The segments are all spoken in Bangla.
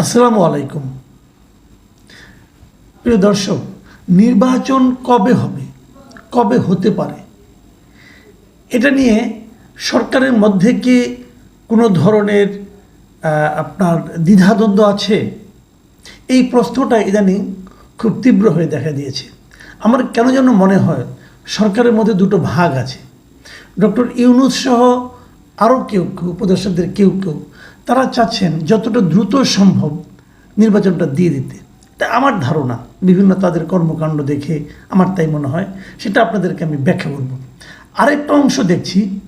আসসালামু আলাইকুম। প্রিয় দর্শক, নির্বাচন কবে হবে? কবে হতে পারে? এটা নিয়ে সরকারের মধ্যে কি কোনো ধরনের আপনার দ্বিধাদ্বন্দ্ব আছে? এই প্রশ্নটা ইদানিং খুব তীব্র হয়ে দেখা দিয়েছে। আমার কেন যেন মনে হয় সরকারের মধ্যে দুটো ভাগ আছে। ডক্টর ইউনুস সহ আরও কেউ কেউ, উপদেষ্টাদের কেউ কেউ তারা চাচ্ছেন যতটা দ্রুত সম্ভব নির্বাচনটা দিয়ে দিতে। এটা আমার ধারণা, বিভিন্ন তাদের কর্মকাণ্ড দেখে আমার তাই মনে হয়, সেটা আপনাদেরকে আমি ব্যাখ্যা করব। আরেকটা অংশ দেখছি,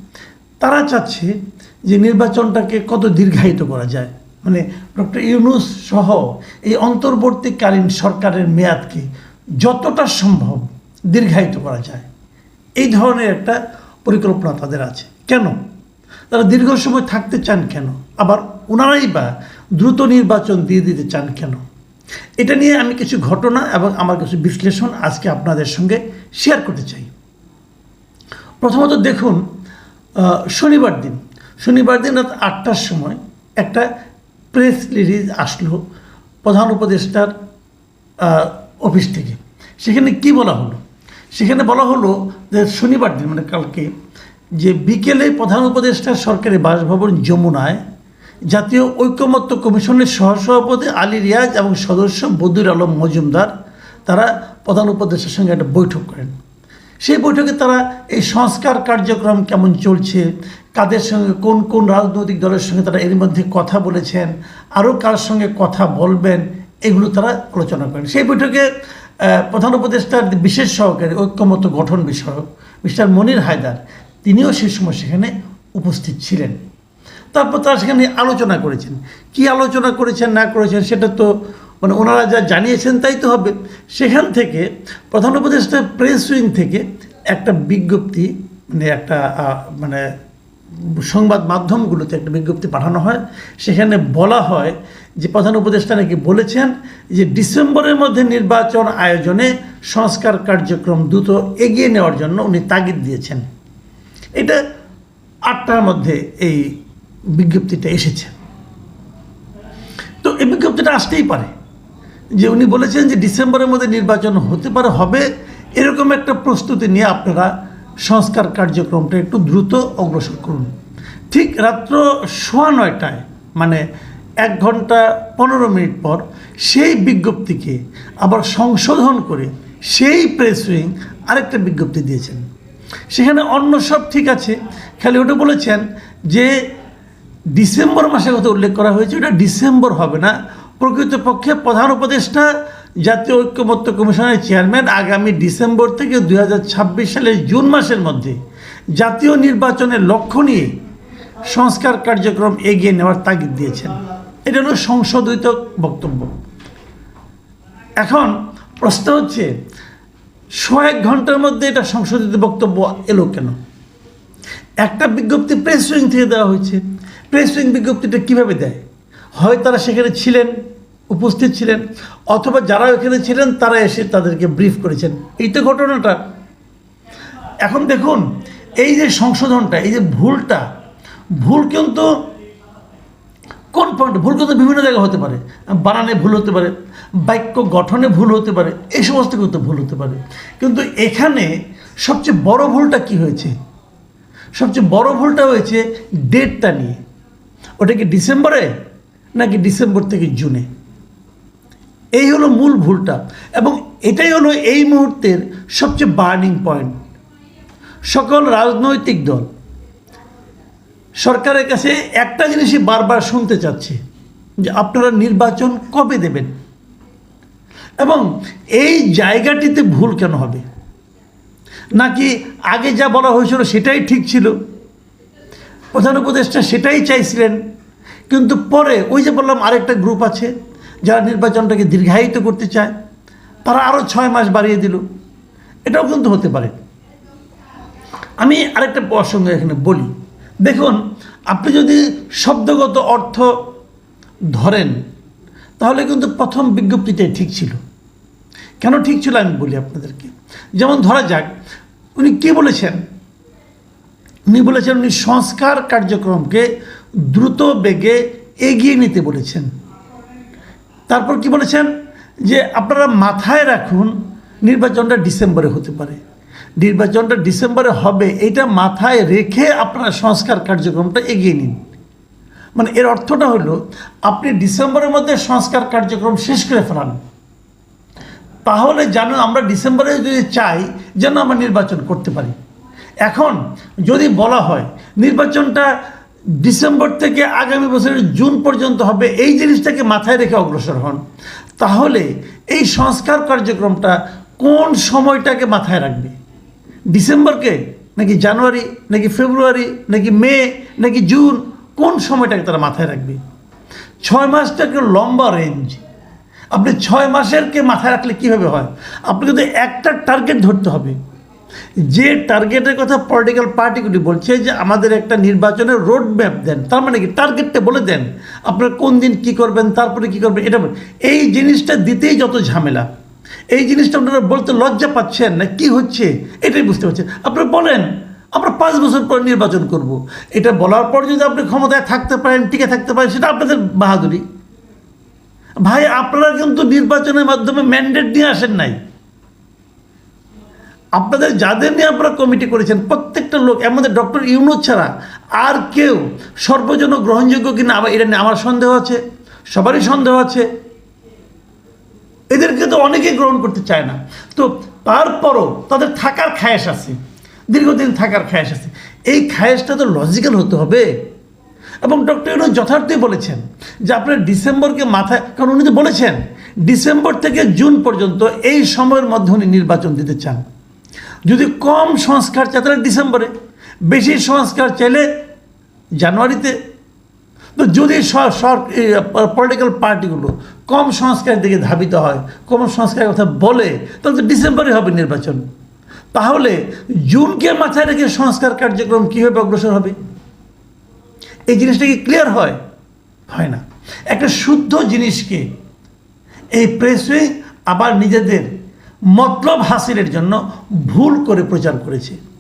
তারা চাচ্ছে যে নির্বাচনটাকে কত দীর্ঘায়িত করা যায়। মানে ডক্টর ইউনুস সহ এই অন্তর্বর্তীকালীন সরকারের মেয়াদকে যতটা সম্ভব দীর্ঘায়িত করা যায়। এই ধরনের একটা পরিকল্পনা তাদের আছে। কেন? তারা দীর্ঘ সময় থাকতে চান কেন? আবার ওনারাই বা দ্রুত নির্বাচন দিয়ে দিতে চান কেন? এটা নিয়ে আমি কিছু ঘটনা এবং আমার কিছু বিশ্লেষণ আজকে আপনাদের সঙ্গে শেয়ার করতে চাই। প্রথমত দেখুন শনিবার দিন। শনিবার দিন রাত আটটার সময় একটা প্রেস রিলিজ আসলো প্রধান উপদেষ্টার অফিস থেকে। সেখানে কি বলা হলো? সেখানে বলা হলো যে শনিবার দিন মানে কালকে যে বিকেলে প্রধান উপদেষ্টা সরকারি বাসভবন যমুনায় জাতীয় ঐকমত্য কমিশনের সহসভাপতি আলী রিয়াজ এবং সদস্য বদুর আলম মজুমদার, তারা প্রধান উপদেষ্টার সঙ্গে একটা বৈঠক করেন। সেই বৈঠকে তারা এই সংস্কার কার্যক্রম কেমন চলছে, কাদের সঙ্গে, কোন কোন রাজনৈতিক দলের সঙ্গে তারা এর মধ্যে কথা বলেছেন, আরও কার সঙ্গে কথা বলবেন, এগুলো তারা আলোচনা করেন। সেই বৈঠকে প্রধান উপদেষ্টার বিশেষ সহকারী ঐক্যমত গঠন বিষয়ক মিস্টার মনির হায়দার তিনিও সেই সময় সেখানে উপস্থিত ছিলেন। তারপর তারা সেখানে আলোচনা করেছেন। কি আলোচনা করেছেন, না করেছেন, সেটা তো মানে ওনারা যা জানিয়েছেন তাই তো হবে। সেখান থেকে প্রধান উপদেষ্টা প্রেস উইং থেকে একটা বিজ্ঞপ্তি মানে একটা মানে সংবাদ মাধ্যমগুলোতে একটা বিজ্ঞপ্তি পাঠানো হয়। সেখানে বলা হয় যে প্রধান উপদেষ্টা নাকি বলেছেন যে ডিসেম্বরের মধ্যে নির্বাচন আয়োজনে সংস্কার কার্যক্রম দ্রুত এগিয়ে নেওয়ার জন্য উনি তাগিদ দিয়েছেন। এটা আটটার মধ্যে এই বিজ্ঞপ্তিটা এসেছে। তো এই বিজ্ঞপ্তিটা আসতেই পারে। যে উনি বলেছেন যে ডিসেম্বরের মধ্যে নির্বাচন হতে পারে, হবে, এরকম একটা প্রস্তুতি নিয়ে আপনারা সংস্কার কার্যক্রমটা একটু দ্রুত অগ্রসর করুন। ঠিক রাত্র সোয়া নয়টায় মানে এক ঘণ্টা পনেরো মিনিট পর, সেই বিজ্ঞপ্তিকে আবার সংশোধন করে সেই প্রেস উইং আরেকটা বিজ্ঞপ্তি দিয়েছেন। সেখানে অন্য সব ঠিক আছে। খালি ওটা বলেছেন যে ডিসেম্বর মাসের কথা উল্লেখ করা হয়েছে, ওটা ডিসেম্বর হবে না। প্রকৃতপক্ষে প্রধান উপদেষ্টা, জাতীয় ঐক্যমত্য কমিশনের চেয়ারম্যান আগামী ডিসেম্বর থেকে দু হাজার ছাব্বিশ সালের জুন মাসের মধ্যে জাতীয় নির্বাচনের লক্ষ্য নিয়ে সংস্কার কার্যক্রম এগিয়ে নেওয়ার তাগিদ দিয়েছেন। এটা হলো সংশোধিত বক্তব্য। এখন প্রশ্ন হচ্ছে এক ঘণ্টার মধ্যে এটা সংশোধিত বক্তব্য এলো কেন? একটা বিজ্ঞপ্তি প্রেস উইং থেকে দেওয়া হয়েছে। প্রেস উইং বিজ্ঞপ্তিটা কীভাবে দেয়? হয় তারা সেখানে ছিলেন, উপস্থিত ছিলেন, অথবা যারা ওখানে ছিলেন, তারা এসে তাদেরকে ব্রিফ করেছেন। এই তো ঘটনাটা। এখন দেখুন, এই যে সংশোধনটা, এই যে ভুলটা, ভুল কিন্তু কোন পয়েন্ট, ভুল কিন্তু বিভিন্ন জায়গায় হতে পারে। বানানে ভুল হতে পারে, বাক্য গঠনে ভুল হতে পারে, এই সমস্ত কিন্তু ভুল হতে পারে। কিন্তু এখানে সবচেয়ে বড় ভুলটা কি হয়েছে? সবচেয়ে বড় ভুলটা হয়েছে ডেটটা নিয়ে। ওটা কি ডিসেম্বরে নাকি ডিসেম্বর থেকে জুনে? এই হলো মূল ভুলটা এবং এটাই হলো এই মুহূর্তের সবচেয়ে বার্নিং পয়েন্ট। সকল রাজনৈতিক দল সরকারের কাছে একটা জিনিসই বারবার শুনতে চাচ্ছে, যে আপনারা নির্বাচন কবে দেবেন? এবং এই জায়গাটিতে ভুল কেন হবে? নাকি আগে যা বলা হয়েছিল সেটাই ঠিক ছিল? প্রধান উপদেষ্টা সেটাই চাইছিলেন, কিন্তু পরে ওই যে বললাম আরেকটা গ্রুপ আছে, যারা নির্বাচনটাকে দীর্ঘায়িত করতে চায়, তারা আরও ছয় মাস বাড়িয়ে দিল। এটাও কিন্তু হতে পারে। আমি আরেকটা প্রসঙ্গ এখানে বলি। দেখুন, আপনি যদি শব্দগত অর্থ ধরেন, তাহলে কিন্তু প্রথম বিজ্ঞপ্তিটাই ঠিক ছিল। কেন ঠিক ছিল আমি বলি আপনাদেরকে? যেমন ধরা যাক, উনি কি বলেছেন? উনি বলেছেন উনি সংস্কার কার্যক্রমকে দ্রুত বেগে এগিয়ে নিতে বলেছেন। তারপর কি বলেছেন? যে আপনারা মাথায় রাখুন, নির্বাচনটা ডিসেম্বরে হতে পারে। নির্বাচনটা ডিসেম্বরে হবে, এটা মাথায় রেখে আপনার সংস্কার কার্যক্রমটা এগিয়ে নিন। মানে এর অর্থটা হলো, আপনি ডিসেম্বরের মধ্যে সংস্কার কার্যক্রম শেষ করে ফেলান। তাহলে যেন আমরা ডিসেম্বরে যদি চাই, যেন আমরা নির্বাচন করতে পারি। এখন যদি বলা হয়, নির্বাচনটা ডিসেম্বর থেকে আগামী বছরের জুন পর্যন্ত হবে, এই জিনিসটাকে মাথায় রেখে অগ্রসর হন, তাহলে এই সংস্কার কার্যক্রমটা কোন সময়টাকে মাথায় রাখবে? ডিসেম্বরকে নাকি জানুয়ারি, নাকি ফেব্রুয়ারি, নাকি মে, নাকি জুন, কোন সময়টাকে তারা মাথায় রাখবে? ছয় মাসটাকে লম্বা রেঞ্জ আপনি ছয় মাসেরকে মাথায় রাখলে কীভাবে হয়? আপনি কিন্তু একটা টার্গেট ধরতে হবে, যে টার্গেটের কথা পলিটিক্যাল পার্টিগুলি বলছে যে আমাদের একটা নির্বাচনের রোড ম্যাপ দেন, তার মানে কি? টার্গেটটা বলে দেন, আপনার কোন দিন কী করবেন, তারপরে কী করবেন, এটা এই জিনিসটা দিতেই যত ঝামেলা। এই জিনিসটা আপনারা বলতে লজ্জা পাচ্ছেন না, কি হচ্ছে? এটাই বুঝতে পারছেন। আপনারা বলেন, আমরা পাঁচ বছর পর নির্বাচন করব। এটা বলার পর যদি আপনি ক্ষমতায় থাকতে পারেন, টিকে থাকতে পারেন, সেটা আপনাদের বাহাদুরি। ভাই, আপনারা কিন্তু নির্বাচনের মাধ্যমে ম্যান্ডেট নিয়ে আসেন নাই। আপনাদের যাদের নিয়ে আপনারা কমিটি করেছেন, প্রত্যেকটা লোক, আমাদের ডক্টর ইউনুস ছাড়া আর কেউ সর্বজন গ্রহণযোগ্য কিনা, আবার এটা নিয়ে আমার সন্দেহ আছে, সবারই সন্দেহ আছে। এদেরকে তো অনেকেই গ্রহণ করতে চায় না। তো তারপরও তাদের থাকার খায়েশ আছে। দীর্ঘদিন থাকার খায়েশ আছে। এই খায়েশটা তো লজিক্যাল হতে হবে। এবং ডক্টর ইউনুস যথার্থই বলেছেন যে আপনার ডিসেম্বরকে মাথায়, কারণ উনি তো বলেছেন, ডিসেম্বর থেকে জুন পর্যন্ত এই সময়ের মধ্যে উনি নির্বাচন দিতে চান। যদি কম সংস্কার চায় তাহলে ডিসেম্বরে, বেশি সংস্কার চাইলে জানুয়ারিতে তো যদি পলিটিক্যাল পার্টিগুলো কম সংস্কারের দিকে ধাবিত হয়, কম সংস্কারের কথা বলে, তাহলে তো ডিসেম্বরে হবে নির্বাচন। তাহলে জুনকে মাথায় রেখে সংস্কার কার্যক্রম কীভাবে অগ্রসর হবে? এই জিনিসটা কি ক্লিয়ার হয়? হয় না। একটা শুদ্ধ জিনিসকে এই প্রেসে আবার নিজেদের মতলব হাসিলের জন্য ভুল করে প্রচার করেছে।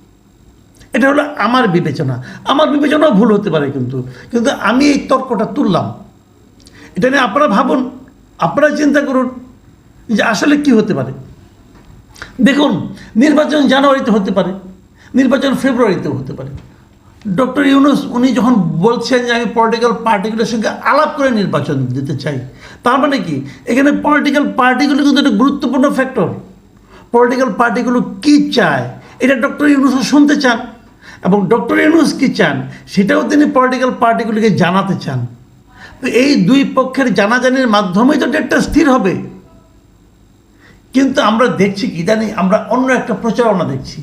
এটা হলো আমার বিবেচনা। আমার বিবেচনাও ভুল হতে পারে কিন্তু। কিন্তু আমি এই তর্কটা তুললাম। এটা নিয়ে আপনারা ভাবুন, আপনারা চিন্তা করুন যে আসলে কি হতে পারে। দেখুন, নির্বাচন জানুয়ারিতে হতে পারে, নির্বাচন ফেব্রুয়ারিতেও হতে পারে। ডক্টর ইউনুস, উনি যখন বলছেন যে আমি পলিটিক্যাল পার্টিগুলোর সঙ্গে আলাপ করে নির্বাচন দিতে চাই, তার মানে কি? এখানে পলিটিক্যাল পার্টিগুলো কিন্তু একটা গুরুত্বপূর্ণ ফ্যাক্টর পলিটিক্যাল পার্টিগুলো কি চায়, এটা ডক্টর ইউনুসও শুনতে চান। এবং ডক্টর ইউনুস কি চান? সেটাও তিনি পলিটিক্যাল পার্টিগুলিকে জানাতে চান। তো এই দুই পক্ষের জানাজানির মাধ্যমেই তো ডেটটা স্থির হবে। কিন্তু আমরা দেখছি কি? জানি আমরা অন্য একটা প্রচারণা দেখছি।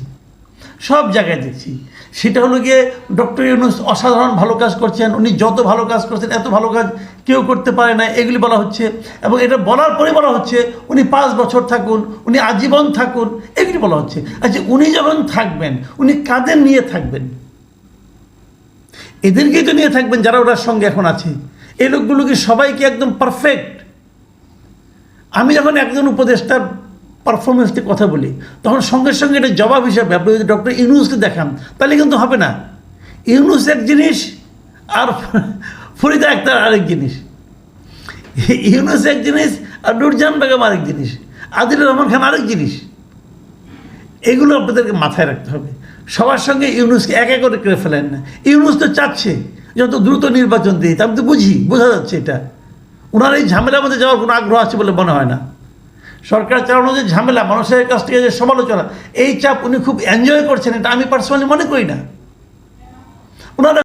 সব জায়গায় দেখছি। সেটা হলো গিয়ে ডক্টর ইউনুস অসাধারণ ভালো কাজ করছেন, উনি যত ভালো কাজ করছেন, এত ভালো কাজ কেউ করতে পারে না এগুলি বলা হচ্ছে। এবং এটা বলার পরে বলা হচ্ছে, উনি পাঁচ বছর থাকুন, উনি আজীবন থাকুন, এগুলি বলা হচ্ছে। আচ্ছা উনি যখন থাকবেন, উনি কাদের নিয়ে থাকবেন? এদেরকেই তো নিয়ে থাকবেন যারা ওনার সঙ্গে এখন আছে। এই লোকগুলো কি সবাই কি একদম পারফেক্ট আমি যখন একজন উপদেষ্টার পারফরমেন্স কথা বলি, তখন সঙ্গে সঙ্গে এটা জবাব হিসাবে আপনি যদি ডক্টর ইউনুসকে দেখান, তাহলে কিন্তু হবে না। ইউনুস এক জিনিস আর ফরিদা আক্তার আরেক জিনিস। ইউনুস এক জিনিস আর নুরজান বেগম আরেক জিনিস। আদিলুর রহমান খান আরেক জিনিস। এগুলো আপনাদেরকে মাথায় রাখতে হবে। সবার সঙ্গে ইউনুসকে এক এক করে করে ফেলেন না। ইউনুস তো চাচ্ছে যত দ্রুত নির্বাচন দিই আমি তো বুঝি, বোঝা যাচ্ছে এটা। ওনার এই ঝামেলার মধ্যে যাওয়ার কোনো আগ্রহ আছে বলে মনে হয় না। সরকার চালানো যে ঝামেলা, মানুষের কাছ থেকে যে সমালোচনা, এই চাপ উনি খুব এনজয় করছেন, এটা আমি পার্সোনালি মনে করি না। ওনারা